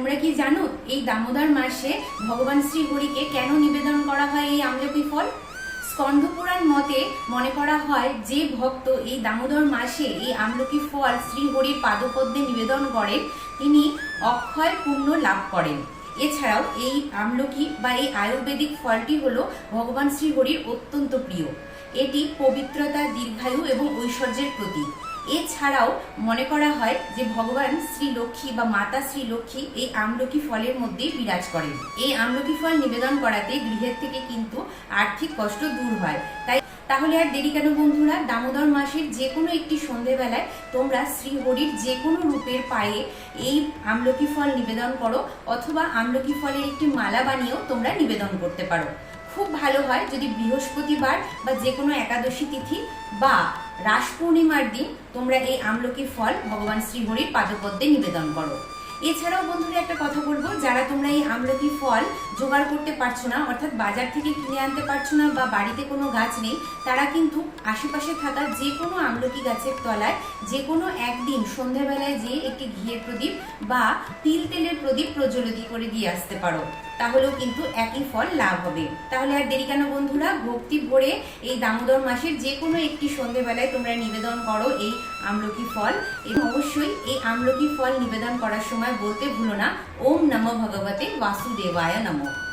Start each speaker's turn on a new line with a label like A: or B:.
A: তোমরা কি জানো এই দামোদর মাসে ভগবান শ্রী হরিকে কেন নিবেদন করা হয় এই আমলকি ফল? স্কন্ধপুরাণ মতে মনে করা হয় যে ভক্ত এই দামোদর মাসে এই আমলকি ফল শ্রী হরির পাদপদ্মে নিবেদন করেন, তিনি অক্ষয় পুণ্য লাভ করেন। এছাড়াও এই আমলকি বা এই আয়ুর্বেদিক ফলটি হলো ভগবান শ্রী হরির অত্যন্ত প্রিয়। এটি পবিত্রতা, দীর্ঘায়ু এবং ঐশ্বর্যের প্রতীক। এছাড়াও মনে করা হয় যে ভগবান শ্রী লক্ষ্মী বা মাতা শ্রী লক্ষ্মী এই আমলকি ফলের মধ্যে বিরাজ করেন। এই আমলকি ফল নিবেদন করাতে গৃহের থেকে কিন্তু আর্থিক কষ্ট দূর হয়। তাই তাহলে আর দেরি কেন বন্ধুরা? দামোদর মাসের যে কোনো একটি সন্ধেবেলায় তোমরা শ্রী হরির যে কোনো রূপের পায়ে এই আমলকি ফল নিবেদন করো, অথবা আমলকি ফলের একটি মালা বানিয়েও তোমরা নিবেদন করতে পারো। খুব ভালো হয় যদি বৃহস্পতিবার বা যে কোনো একাদশী তিথি বা রাস পূর্ণিমার দিন তোমরা এই আমলকি ফল ভগবান শ্রীহরির পাদপদ্মে নিবেদন করো। এছাড়াও বন্ধুরা একটা কথা বলব, যারা তোমরা এই আমলকি ফল জোগাড় করতে পারছ না, অর্থাৎ বাজার থেকে কিনে আনতে পারছ না বা বাড়িতে কোনো গাছ নেই, তারা কিন্তু আশেপাশে থাকা যে কোনো আমলকি গাছের তলায় যে কোনো একদিন সন্ধ্যাবেলায় যেয়ে একটি ঘিয়ের প্রদীপ বা তিল তেলের প্রদীপ প্রজ্বলিত করে দিয়ে আসতে পারো। তাহলেও কিন্তু একই ফল লাভ হবে। তাহলে আর দেরি কেন বন্ধুরা? ভক্তি ভরে এই দামোদর মাসের যে কোনো একটি সন্ধেবেলায় তোমরা নিবেদন করো এই আমলকি ফল এবং অবশ্যই এই আমলকি ফল নিবেদন করার সময় বলতে ভুলো না। ওম নম ভগবতে বাসুদেবায় নমঃ।